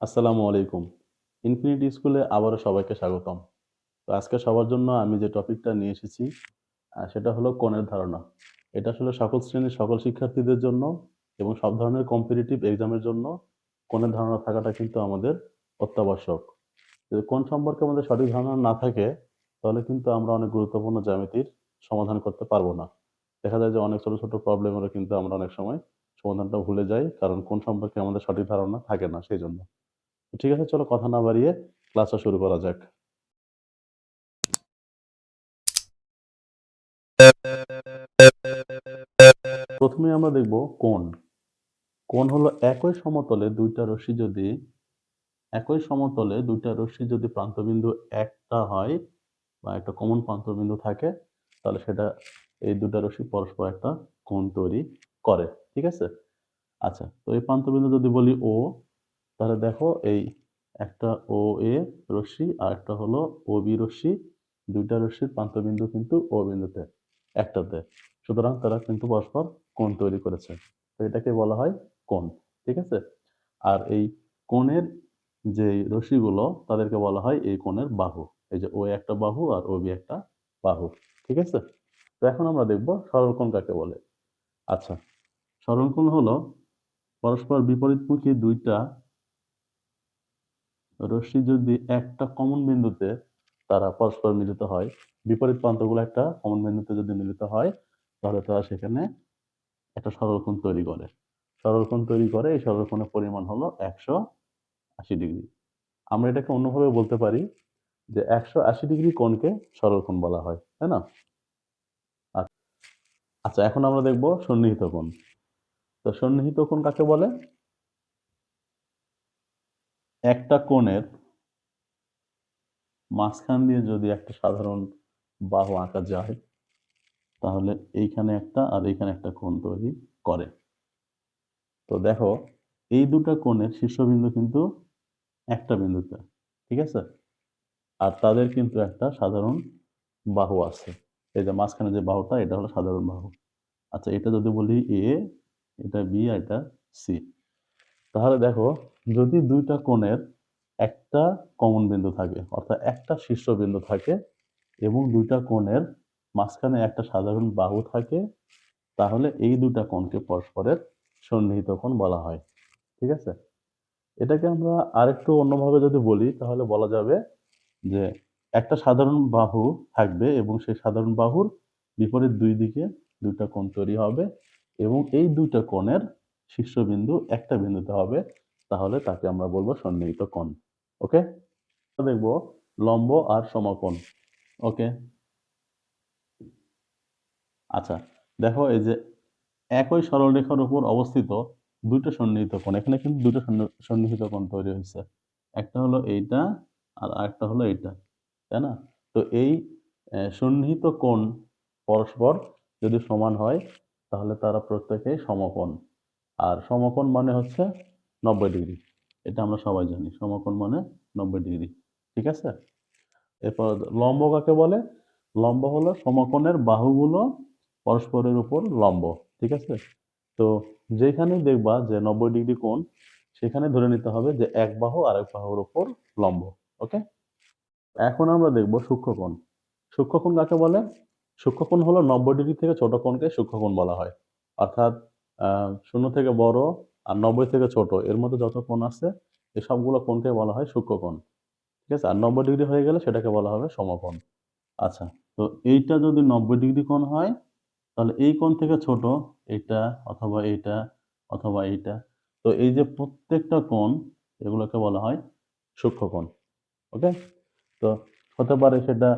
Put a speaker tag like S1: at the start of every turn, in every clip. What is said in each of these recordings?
S1: আসসালামু আলাইকুম। ইনফিনিটি স্কুলে আবারও সবাইকে স্বাগতম। তো আজকে সবার জন্য আমি যে টপিকটা নিয়ে এসেছি সেটা হলো কোণের ধারণা। এটা আসলে সকল শ্রেণির সকল শিক্ষার্থীদের জন্য এবং সব ধরনের কম্পিটিটিভ এক্সামের জন্য কোণের ধারণা থাকাটা কিন্তু আমাদের অত্যাবশ্যক। যদি কোন সম্পর্কে আমাদের সঠিক ধারণা না থাকে তাহলে কিন্তু আমরা অনেক গুরুত্বপূর্ণ জ্যামিতির সমাধান করতে পারব না। দেখা যায় যে অনেক ছোট, ছোট প্রবলেমেরও কিন্তু আমরা অনেক সময় সমাধানটা ভুলে যাই। কারণ কোন সম্পর্কে আমাদের সঠিক ধারণা থাকে না সেজন্য। তো ঠিক আছে, চলো কথা না বাড়িয়ে ক্লাসটা শুরু করা যাক। প্রথমে আমরা দেখব কোণ। কোণ হলো একই সমতলে ২ টা রশ্মি যদি, একই সমতলে ২ টা রশ্মি যদি প্রান্তবিন্দু একটা হয় বা একটা কমন প্রান্তবিন্দু থাকে, তাহলে সেটা এই ২ টা রশ্মি পরস্পর একটা কোণ তৈরি করে। ঠিক আছে? আচ্ছা তো এই প্রান্তবিন্দু যদি বলি O তাহলে দেখো এই একটা ও এ রশ্মি আর একটা হলো OB রশ্মি। দুইটা রশ্মির প্রান্তবিন্দু কিন্তু O বিন্দুতে, একটাতে। সুতরাং তারা কিন্তু পরস্পর কোণ তৈরি করেছে। তো এটাকে বলা হয় কোণ। ঠিক আছে? আর এই কোণের যেই রশ্মিগুলো, তাদেরকে বলা হয় এই কোণের বাহু। এই যে ও একটা বাহু আর ও বি একটা বাহু। ঠিক আছে? তো এখন আমরা দেখব সরলকোণ কাকে বলে। আচ্ছা সরল কোণ হলো পরস্পর বিপরীতমুখী ২ টা রশ্মি যদি একটা কমন বিন্দুতে তারা পরস্পর মিলিত হয়, বিপরীত প্রান্তগুলো একটা কমন বিন্দুতে যদি মিলিত হয় তাহলে তারা সেখানে একটা সরলকোণ তৈরি করে। সরলকোণ তৈরি করে এই সরলকোণের পরিমাণ হলো ১৮০ ডিগ্রি। আমরা এটাকে অন্যভাবে বলতে পারি যে ১৮০ ডিগ্রি কোণকে সরলকোণ বলা হয়। তাই না? আচ্ছা এখন আমরা দেখব সন্নিহিত কোণ। তো সন্নিহিত কোণ কাকে বলে? একটা কোণের মাঝখান দিয়ে যদি একটা সাধারণ বাহু আঁকা যায়, তাহলে এইখানে একটা আর এইখানে একটা কোণ তৈরি করে। তো দেখো, এই দুটা কোণের শীর্ষবিন্দু কিন্তু একটা বিন্দুতে। ঠিক আছে? আর তাদের কিন্তু একটা সাধারণ বাহু আছে। এই যে মাঝখানে যে বাহুটা, এটা হলো সাধারণ বাহু। আচ্ছা এটা যদি বলি এ এটা বি আর এটা C। তাহলে দেখো যদি দুইটা কোণের একটা কমন বিন্দু থাকে, অর্থাৎ একটা শীর্ষবিন্দু থাকে এবং দুইটা কোণের মাঝখানে একটা সাধারণ বাহু থাকে, তাহলে এই দুটা কোণকে পরস্পরের সন্নিহিত কোণ বলা হয়। ঠিক আছে? এটাকে আমরা আরেকটু অন্যভাবে যদি বলি, তাহলে বলা যাবে যে একটা সাধারণ বাহু থাকবে এবং সেই সাধারণ বাহুর বিপরীত দুই দিকে দুইটা কোণ তৈরি হবে এবং এই ২ টা কোণের শীর্ষবিন্দু একটা বিন্দুতে হবে তাহলে তাকে আমরা বলব সন্নিহিত কোণ। ওকে? দেখব লম্ব আর সমকোণ। ওকে? আচ্ছা দেখো এই যে একই সরলরেখার উপর অবস্থিত ২ টা সন্নিহিত কোণ। এখানে কিন্তু ২ টা সন্নি, সন্নিহিত কোণ তৈরি হয়েছে একটা হলো এইটা আর আরেকটা হলো এইটা। তাই না? তো এই সন্নিহিত কোণ পরস্পর যদি সমান হয়, তাহলে তারা প্রত্যেকেই সমকোণ। আর সমকোণ মানে হচ্ছে ৯০ ডিগ্রি। এটা আমরা সবাই জানি। সমকোণ মানে ৯০ ডিগ্রি। ঠিক আছে? এরপর লম্ব কাকে বলে? লম্ব হলো সমকোণের বাহুগুলো পরস্পরের উপর লম্ব। ঠিক আছে? তো যেখানেই দেখবা যে ৯০ ডিগ্রি কোণ, সেখানে ধরে নিতে হবে যে এক বাহু আরেক বাহুর উপর লম্ব। ওকে? এখন আমরা দেখব সূক্ষ্মকোণ। সূক্ষ্মকোণ কাকে বলে? সূক্ষ্মকোণ হলো ৯০ ডিগ্রি থেকে ছোট কোণকে সূক্ষ্মকোণ বলা হয়। অর্থাৎ শূন্য থেকে বড় আর ৯০ থেকে ছোট, এর মধ্যে যত কোণ আছে, এই সবগুলো কোণকে বলা হয় সূক্ষ্মকোণ। ঠিক আছে? আর ৯০ ডিগ্রি হয়ে গেলে সেটাকে বলা হবে সমকোণ। আচ্ছা তো এইটা যদি ৯০ ডিগ্রি কোণ হয়, তাহলে এই কোণ থেকে ছোট এইটা অথবা এইটা অথবা এইটা। তো এই যে প্রত্যেকটা কোণ, এগুলোকে বলা হয় সূক্ষ্মকোণ। ওকে? তো হতে পারে সেটা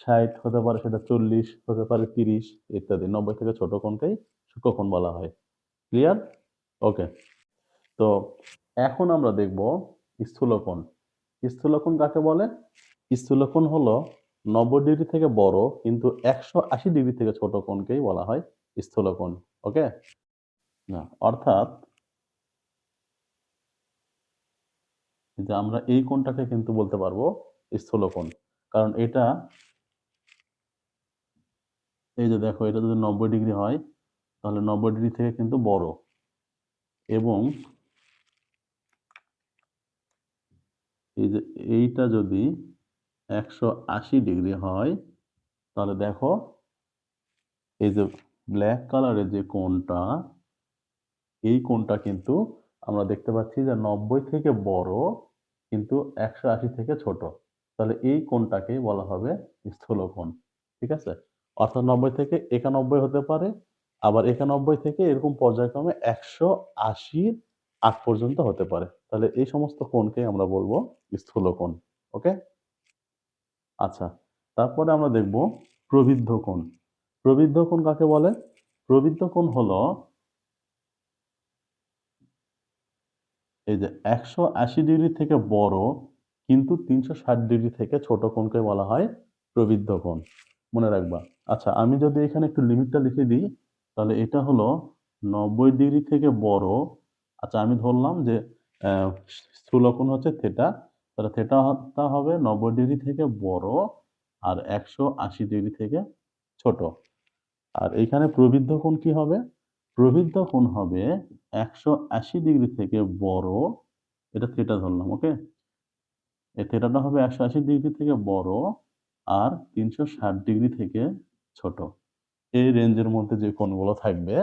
S1: ৬০ হতে পারে সেটা ৪০ হতে পারে ৩০ ইত্যাদি। ৯০ থেকে ছোট কোণকেই সূক্ষ্মকোণ বলা হয়। ক্লিয়ার? ওকে। তো এখন আমরা দেখব স্থূলকোণ। স্থূলকোণ কাকে বলে? স্থূলকোণ হলো ৯০ ডিগ্রি থেকে বড় কিন্তু ১৮০ ডিগ্রি থেকে ছোট কোণকেই বলা হয় স্থূলকোণ। ওকে? অর্থাৎ যে আমরা এই কোণটাকে কিন্তু বলতে পারব স্থূলকোণ। কারণ এটা এই যে দেখো, এটা যদি ৯০ ডিগ্রি হয়, তাহলে ৯০ ডিগ্রি থেকে কিন্তু বড়। এবং এই যে এইটা যদি একশো আশি ডিগ্রি হয়, তাহলে দেখো এই যে ব্ল্যাক কালারের যে কোণটা, এই কোণটা কিন্তু আমরা দেখতে পাচ্ছি যে নব্বই থেকে বড় কিন্তু একশো আশি থেকে ছোট। তাহলে এই কোণটাকেই বলা হবে স্থূলকোণ, ঠিক আছে? অর্থাৎ নব্বই থেকে একানব্বই হতে পারে, আবার একানব্বই থেকে এরকম পর্যায়ক্রমে একশো আশির আগ পর্যন্ত হতে পারে। তাহলে এই সমস্ত কোণকে আমরা বলব স্থূল স্থূলকোণ, ওকে? আচ্ছা তারপরে আমরা দেখব প্রবৃদ্ধ কোণ। প্রবৃদ্ধ কোণ কাকে বলে? প্রবৃদ্ধ কোণ হলো এই যে একশো আশি ডিগ্রি থেকে বড় কিন্তু তিনশো ষাট ডিগ্রি থেকে ছোট কোণকে বলা হয় প্রবৃদ্ধ কোণ। মনে রাখবা। আচ্ছা আমি যদি এখানে একটু লিমিটটা লিখে দিই, তাহলে এটা হলো নব্বই ডিগ্রি থেকে বড় আচ্ছা আমি ধরলাম যে স্থূলকোণ হচ্ছে থেটা তাহলে থেটাটা হবে নব্বই ডিগ্রি থেকে বড় আর একশো আশি ডিগ্রি থেকে ছোট। আর এইখানে প্রবৃদ্ধ কোণ কি হবে? প্রবৃদ্ধ কোণ হবে একশো আশি ডিগ্রি থেকে বড়, এটা থেটা ধরলাম ওকে এই থেটাটা হবে একশো আশি ডিগ্রি থেকে বড় আর তিনশো ষাট ডিগ্রি থেকে ছোট। এই রেঞ্জের মধ্যে যে কোণগুলো থাকবে,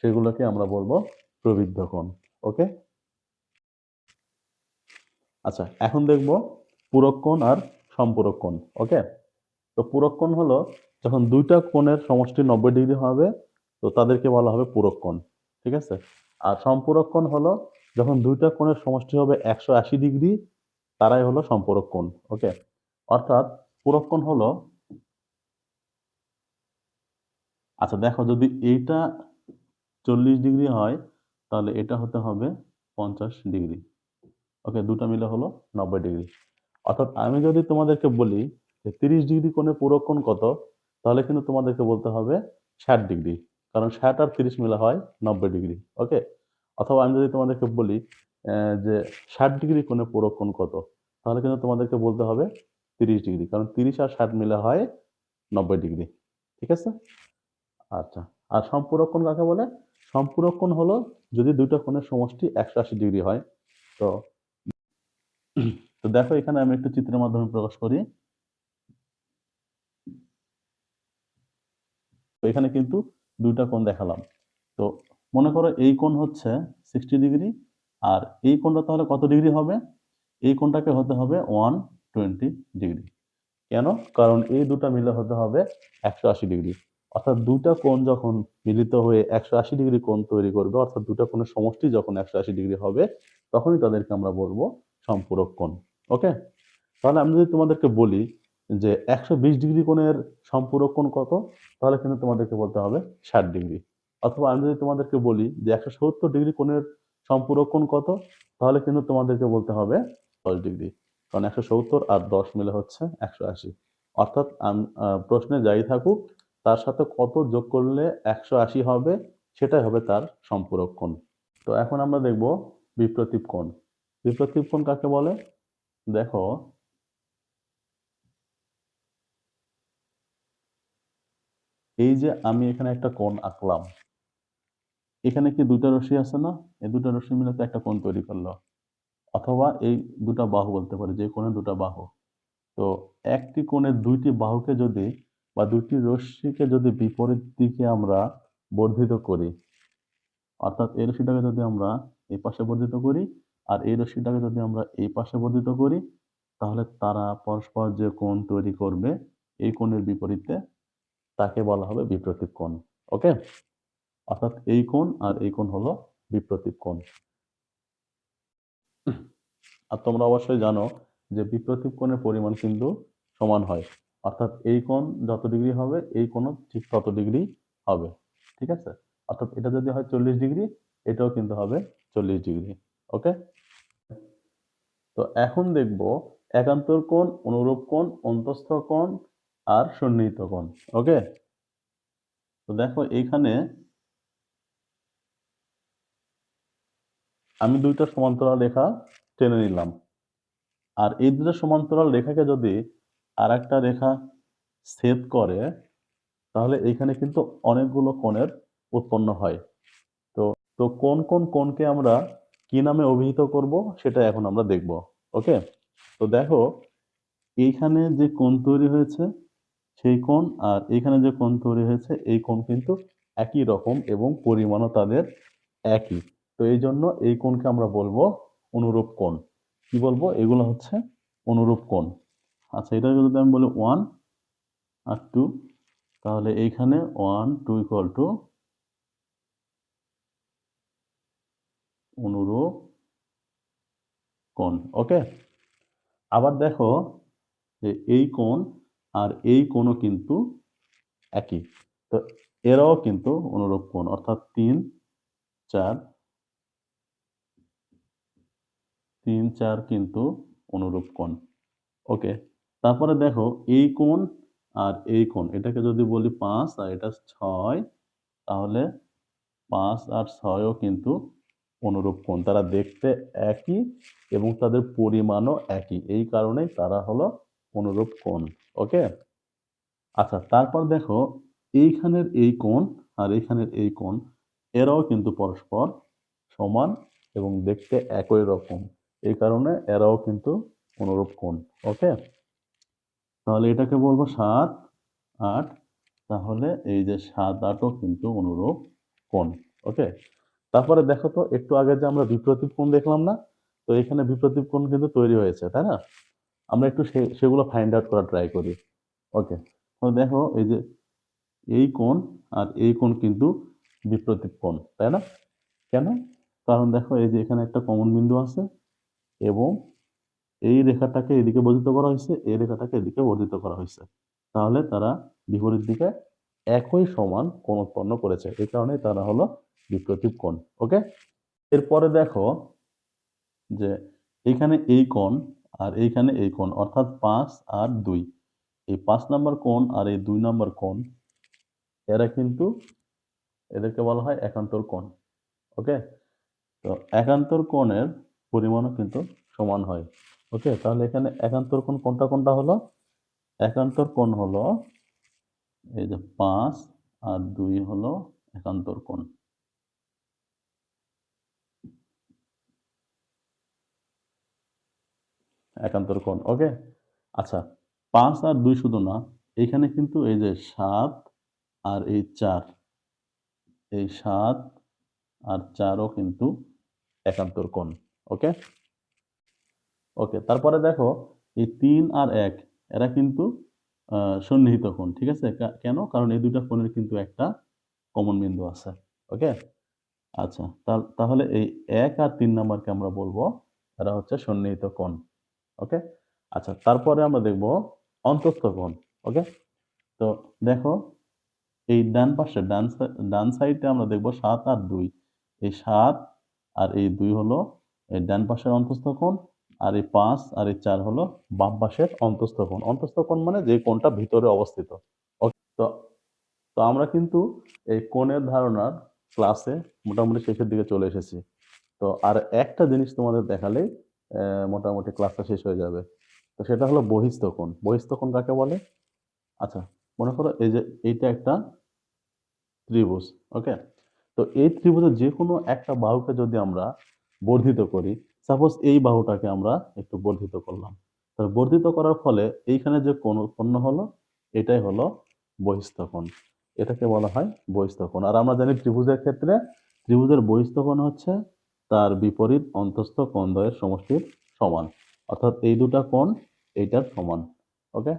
S1: সেগুলোকে আমরা বলব প্রবৃদ্ধ কোণ, ওকে? আচ্ছা এখন দেখব পূরক কোণ আর সম্পূরক কোণ, ওকে? তো পূরক কোণ হলো যখন দুইটা কোণের সমষ্টি নব্বই ডিগ্রি হবে, তো তাদেরকে বলা হবে পূরক কোণ, ঠিক আছে? আর সম্পূরক কোণ হলো যখন দুইটা কোণের সমষ্টি হবে একশো আশি ডিগ্রি, তারাই হলো সম্পূরক কোণ, ওকে? অর্থাৎ পূরক কোণ হলো আচ্ছা দেখো যদি এইটা চল্লিশ ডিগ্রি হয় তাহলে এটা হতে হবে পঞ্চাশ ডিগ্রি। ওকে, দুটো মিলে হলো নব্বই ডিগ্রি। অর্থাৎ আমি যদি তোমাদেরকে বলি যে তিরিশ ডিগ্রি কোণ কত, তাহলে কিন্তু তোমাদেরকে বলতে হবে ষাট ডিগ্রি। কারণ ষাট আর তিরিশ মিলে হয় নব্বই ডিগ্রি, ওকে? অথবা আমি যদি তোমাদেরকে বলি যে ষাট ডিগ্রি কোণ কত, তাহলে কিন্তু তোমাদেরকে বলতে হবে তিরিশ ডিগ্রি। কারণ তিরিশ আর ষাট মিলে হয় নব্বই ডিগ্রি, ঠিক আছে? আচ্ছা আর সম্পূরক কোণ কাকে বলে? সম্পূরক কোণ হলো যদি দুইটা কোণের সমষ্টি একশো আশি ডিগ্রি হয়, তো তো দেখো এখানে আমি একটু চিত্রের মাধ্যমে প্রকাশ করি। তো এখানে কিন্তু দুইটা কোণ দেখালাম। তো মনে করো এই কোণ হচ্ছে সিক্সটি ডিগ্রি, আর এই কোণটা তাহলে কত ডিগ্রি হবে? এই কোণটাকে হতে হবে ওয়ান টোয়েন্টি ডিগ্রি। কেন? কারণ এই দুটা মিলে হতে হবে একশো আশি ডিগ্রি। অর্থাৎ দুটা কোণ যখন মিলিত হয়ে একশো আশি ডিগ্রি কোণ তৈরি করবে, অর্থাৎ দুটা কোণের সমষ্টি যখন একশো আশি ডিগ্রি হবে, তখনই তাদেরকে আমরা বলব সম্পূরক কোণ। ওকে? তাহলে আমি যদি তোমাদেরকে বলি যে একশো বিশ ডিগ্রি কোণের সম্পূরক কোণ কত, তাহলে কিন্তু তোমাদেরকে বলতে হবে ষাট ডিগ্রি। অথবা আমি যদি তোমাদেরকে বলি যে একশো সত্তর ডিগ্রি কোণের সম্পূরক কোণ কত, তাহলে কিন্তু তোমাদেরকে বলতে হবে দশ ডিগ্রি। কারণ একশো সত্তর আর দশ মিলে হচ্ছে একশো আশি। অর্থাৎ প্রশ্নে যাই থাকুক তার সাথে কত যোগ করলে একশো আশি হবে? সেটাই হবে তার সম্পূরক কোণ। তো এখন আমরা দেখব বিপ্রতীপ কোণ। বিপ্রতীপ কোণ কাকে বলে? দেখো, এই যে আমি এখানে একটা কোণ আঁকলাম, এখানে কি দুটা রশ্মি আছে না? এই দুটো রশ্মি মিলে তো একটা কোণ তৈরি করল। অথবা এই দুটা বাহু বলতে পারে, যে কোণে দুটা বাহু। তো একটি কোণে দুইটি বাহুকে যদি বা দুটি রশ্মিকে যদি বিপরীত দিকে আমরা বর্ধিত করি, অর্থাৎ এই রশ্মিটাকে যদি আমরা এই পাশে বর্ধিত করি আর এই রশ্মিটাকে যদি আমরা এই পাশে বর্ধিত করি, তাহলে তারা পরস্পর যে কোণ তৈরি করবে, এই কোণের বিপরীতে তাকে বলা হবে বিপ্রতীপ কোণ, ওকে? অর্থাৎ এই কোণ আর এই কোণ হলো বিপ্রতীপ কোণ। আর তোমরা অবশ্যই জানো যে বিপ্রতীপ কোণের পরিমাণ কিন্তু সমান হয়। অর্থাৎ এই কোণ যত ডিগ্রি হবে, এই কোণও ঠিক তত ডিগ্রি হবে, ঠিক আছে? অর্থাৎ এটা যদি হয় চল্লিশ ডিগ্রি এটাও কিন্তু হবে চল্লিশ ডিগ্রি ওকে তো এখন দেখব একান্তর কোণ, অনুরূপ কোণ, অন্তস্থ কোণ আর সন্নিহিত কোণ ওকে তো দেখো এইখানে আমি দুইটা সমান্তরাল রেখা টেনে নিলাম। আর এই দুটো সমান্তরাল রেখাকে যদি আর একটা রেখা ছেদ করে, তাহলে এইখানে কিন্তু অনেকগুলো কোণের উৎপন্ন হয়। তো তো কোন কোন কোণকে আমরা কি নামে অভিহিত করব সেটা এখন আমরা দেখব, ওকে? তো দেখো, এইখানে যে কোণ তৈরি হয়েছে সেই কোণ আর এইখানে যে কোণ তৈরি হয়েছে এই কোণ কিন্তু একই রকম এবং পরিমাণও তাদের একই। তো এই জন্য এই কোণকে আমরা বলব অনুরূপ কোণ। কি বলব? এগুলো হচ্ছে অনুরূপ কোণ। আচ্ছা এটা যদি আমি বলি ওয়ান আর টু তাহলে এইখানে ওয়ান টু ইকুয়াল টু অনুরূপ কোণ ওকে আবার দেখো যে এই কোণ আর এই কোণও কিন্তু একই। তো এরাও কিন্তু অনুরূপ কোণ, অর্থাৎ তিন, চার তিন, চার কিন্তু অনুরূপ কোণ ওকে তারপরে দেখো এই কোণ আর এই কোণ, এটাকে যদি বলি পাঁচ আর এটা ছয়, তাহলে পাঁচ আর ছয়ও কিন্তু অনুরূপ কোণ। তারা দেখতে একই এবং তাদের পরিমাণও একই। এই কারণেই তারা হলো অনুরূপ কোণ, ওকে? আচ্ছা তারপর দেখো এইখানের এই কোণ আর এইখানের এই কোণ, এরাও কিন্তু পরস্পর সমান এবং দেখতে একই রকম। এই কারণে এরাও কিন্তু অনুরূপ কোণ, ওকে? তাহলে এটাকে বলব সাত আট। তাহলে এই যে সাত আটও কিন্তু অনুরূপ কোণ, ওকে? তারপরে দেখো তো, একটু আগে যে আমরা বিপ্রতীপ কোণ দেখলাম না, তো এখানে বিপ্রতীপ কোণ কিন্তু তৈরি হয়েছে, তাই না? আমরা একটু সেগুলো ফাইন্ড আউট করার ট্রাই করি, ওকে? দেখো এই যে এই কোণ আর এই কোণ কিন্তু বিপ্রতীপ কোণ, তাই না? কেন? কারণ দেখো এই যে এখানে একটা কমন বিন্দু আছে এবং এই রেখাটাকে এদিকে বর্ধিত করা হয়েছে, এই রেখাটাকে এদিকে বর্ধিত করা হয়েছে। তাহলে তারা বিপরীত দিকে একই সমান কোণ উৎপন্ন করেছে। এই কারণে তারা হলো বিপ্রতীপ কোণ, ওকে? এরপরে দেখো যে এইখানে এই কোণ আর এইখানে এই কোণ, অর্থাৎ পাঁচ আর দুই। এই পাঁচ নাম্বার কোণ আর এই দুই নাম্বার কোণ, এরা কিন্তু এদেরকে বলা হয় একান্তর কোণ, ওকে? তো একান্তর কোণের পরিমাণও কিন্তু সমান হয়। ওকে, তাহলে এখানে একান্তর কোণ কোনটা কোনটা হলো? একান্তর কোণ হলো এই যে পাঁচ আর দুই হলো একান্তর কোণ। একান্তর কোণ, ওকে? আচ্ছা পাঁচ আর দুই শুধু না এইখানে কিন্তু এই যে সাত আর এই চার, এই সাত আর চারও কিন্তু একান্তর কোণ, ওকে? ওকে তারপরে দেখো, এই তিন আর এক, এরা কিন্তু সন্নিহিত কোণ, ঠিক আছে? কেন? কারণ এই দুটা কোণের কিন্তু একটা কমন বিন্দু আছে ওকে আচ্ছা তাহলে এই এক আর তিন নাম্বারকে আমরা বলব, এরা হচ্ছে সন্নিহিত কোণ ওকে আচ্ছা তারপরে আমরা দেখব অন্তস্থ কোণ ওকে তো দেখো, এই ডান পাশে, ডান ডান সাইডে আমরা দেখব সাত আর দুই, এই সাত আর এই দুই হলো, এই ডান পাশের অন্তস্থ কোণ আর এই পাঁচ আর এই চার হলো বাম পাশের অন্তস্থ কোণ অন্তস্থ কোণ মানে যে কোণটা ভিতরে অবস্থিত। তো তো আমরা কিন্তু এই কোণের ধারণার ক্লাসে মোটামুটি শেষের দিকে চলে এসেছি। তো আর একটা জিনিস তোমাদের দেখালেই মোটামুটি ক্লাসটা শেষ হয়ে যাবে। তো সেটা হলো বহিস্থ কোণ বহিস্থ কোণ কাকে বলে? আচ্ছা মনে করো এই যে এইটা একটা ত্রিভুজ ওকে তো এই ত্রিভুজের যে কোনো একটা বাহুকে যদি আমরা বর্ধিত করি সাপোজ এই বাহুটাকে আমরা একটু বর্ধিত করলাম। তো বর্ধিত করার ফলে এইখানে যে কোন উৎপন্ন হলো, এটাই হলো বহিস্থ কোণ এটাকে বলা হয় বহিস্থ কোণ আর আমরা জানি ত্রিভুজের ক্ষেত্রে ত্রিভুজের বহিস্থ কোণ হচ্ছে তার বিপরীত অন্তস্থ কোণদ্বয়ের সমষ্টির সমান। অর্থাৎ এই দুটা কোণ এইটার সমান। ওকে?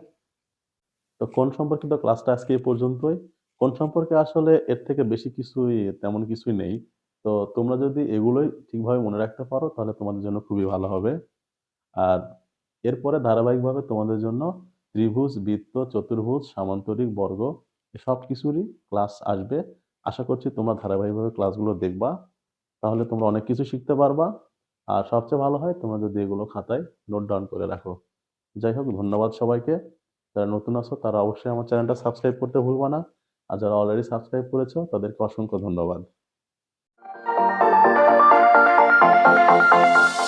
S1: তো কোণ সম্পর্কিত ক্লাসটা আজকে এই পর্যন্তই। কোণ সম্পর্কে আসলে এর থেকে বেশি কিছুই তেমন কিছুই নেই। তো তোমরা যদি এগুলোই ঠিকভাবে মনে রাখতে পারো, তাহলে তোমাদের জন্য খুবই ভালো হবে। আর এরপরে ধারাবাহিকভাবে তোমাদের জন্য ত্রিভুজ, বৃত্ত, চতুর্ভুজ, সামান্তরিক বর্গ সব কিছুরই ক্লাস আসবে। আশা করছি তোমরা ধারাবাহিকভাবে ক্লাসগুলো দেখবা। তাহলে তোমরা অনেক কিছু শিখতে পারবা। আর সবচেয়ে ভালো হয় তোমরা যদি এগুলো খাতায় নোট ডাউন করে রাখো। যাই হোক, ধন্যবাদ সবাইকে। যারা নতুন আছো, তারা অবশ্যই আমার চ্যানেলটা সাবস্ক্রাইব করতে ভুলবা না। আর যারা অলরেডি সাবস্ক্রাইব করেছ, তাদেরকে অসংখ্য ধন্যবাদ। Música